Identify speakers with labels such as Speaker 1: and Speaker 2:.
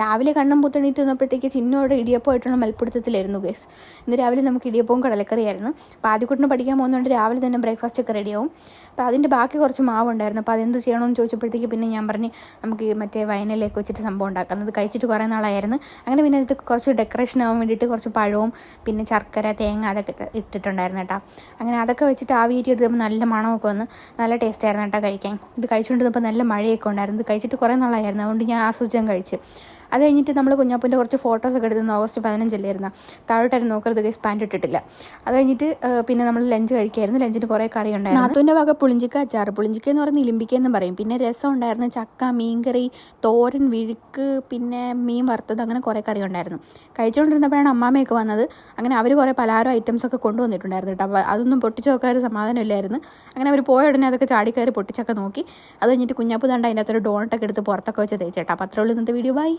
Speaker 1: രാവിലെ കണ്ണും പുത്തണീറ്റ് വന്നപ്പോഴത്തേക്ക് ചിന്നോട് ഇടിയപ്പമായിട്ടുള്ള മൽപ്പിടുത്തത്തിലായിരുന്നു ഗേസ് ഇന്ന് രാവിലെ നമുക്ക് ഇടിയപ്പവും കടലക്കറിയായിരുന്നു. അപ്പോൾ ആദ്യക്കൂട്ടിന് പഠിക്കാൻ പോകുന്നതുകൊണ്ട് രാവിലെ തന്നെ ബ്രേക്ക്ഫാസ്റ്റ് ഒക്കെ റെഡിയാവും അപ്പോൾ അതിന്റെ ബാക്കി കുറച്ച് മാവുണ്ടായിരുന്നു അപ്പോൾ അതെന്ത് ചെയ്യണമെന്ന് ചോദിച്ചപ്പോഴത്തേക്ക് പിന്നെ ഞാൻ പറഞ്ഞ് നമുക്ക് മറ്റേ വയനയിലേക്ക് വെച്ചിട്ട് സംഭവം ഉണ്ടാക്കാം. അത് കഴിച്ചിട്ട് കുറേ നാളായിരുന്നു. അങ്ങനെ പിന്നെ ഇത് കുറച്ച് ഡെക്കറേഷൻ ആവാൻ വേണ്ടിയിട്ട് കുറച്ച് പഴവും പിന്നെ ശർക്കര തേങ്ങ അതൊക്കെ ഇട്ടിട്ടുണ്ടായിരുന്നു കേട്ടോ. അങ്ങനെ അതൊക്കെ വെച്ചിട്ട് ആ വീട്ടിൽ എടുത്തപ്പോൾ നല്ല മണമൊക്കെ വന്ന് നല്ല ടേസ്റ്റ് ആയിരുന്നു കേട്ടോ കഴിക്കാൻ. ഇത് കഴിച്ചുകൊണ്ടിരുന്നപ്പോൾ നല്ല മഴയൊക്കെ ഉണ്ടായിരുന്നു. ഇത് കഴിച്ചിട്ട് കുറേ നാളായിരുന്നു. അതുകൊണ്ട് ഞാൻ ആസ്വദിച്ചാൽ കഴിച്ച്. അത് കഴിഞ്ഞിട്ട് നമ്മൾ കുഞ്ഞാപ്പൂന്റെ കുറച്ച് ഫോട്ടോസ് ഒക്കെ എടുത്തത് ഓഗസ്റ്റ് പതിനഞ്ചല്ലായിരുന്നു താഴോട്ടായിരുന്നു നോക്കരുത് ഗൈസ് പാന്റ് ഇട്ടിട്ടില്ല. അത് കഴിഞ്ഞിട്ട് പിന്നെ നമ്മൾ ലഞ്ച് കഴിക്കായിരുന്നു. ലഞ്ചിന് കുറേ കറി ഉണ്ടായിരുന്നു. നാത്തൂന്റെ വക പുളിഞ്ചിക്ക അച്ചാറ്. പുളിഞ്ചിക്ക എന്ന് പറയുന്നത് ഇലിമ്പിക്ക എന്ന് പറയും. പിന്നെ രസം ഉണ്ടായിരുന്നു ചക്ക മീൻകറി തോരൻ വിഴുക്ക് പിന്നെ മീൻ വറുത്തത് അങ്ങനെ കുറേ കറി ഉണ്ടായിരുന്നു. കഴിച്ചുകൊണ്ടിരുന്നപ്പോഴാണ് അമ്മാമ്മയൊക്കെ വന്നത്. അങ്ങനെ അവർ കുറേ പലഹാരം ഐറ്റംസ് ഒക്കെ കൊണ്ടുവന്നിട്ടുണ്ടായിരുന്നു കേട്ടോ. അപ്പോൾ അതൊന്നും പൊട്ടിച്ച് നോക്കാൻ ഒരു സമാധാനമില്ലായിരുന്നു അങ്ങനെ അവർ പോയ ഉടനെ അതൊക്കെ ചാടി കയറി പൊട്ടിച്ചൊക്കെ നോക്കി. അത് കഴിഞ്ഞിട്ട് കുഞ്ഞാപ്പ് തണ്ട അതിന്റെ അത്ര ഡോണട്ടൊക്കെ എടുത്ത് പുറത്തൊക്കെ വെച്ച് തേച്ചേട്ടാ അപ്പോൾ അത്രയുള്ളൂ ഇന്നത്തെ വീഡിയോ ബൈ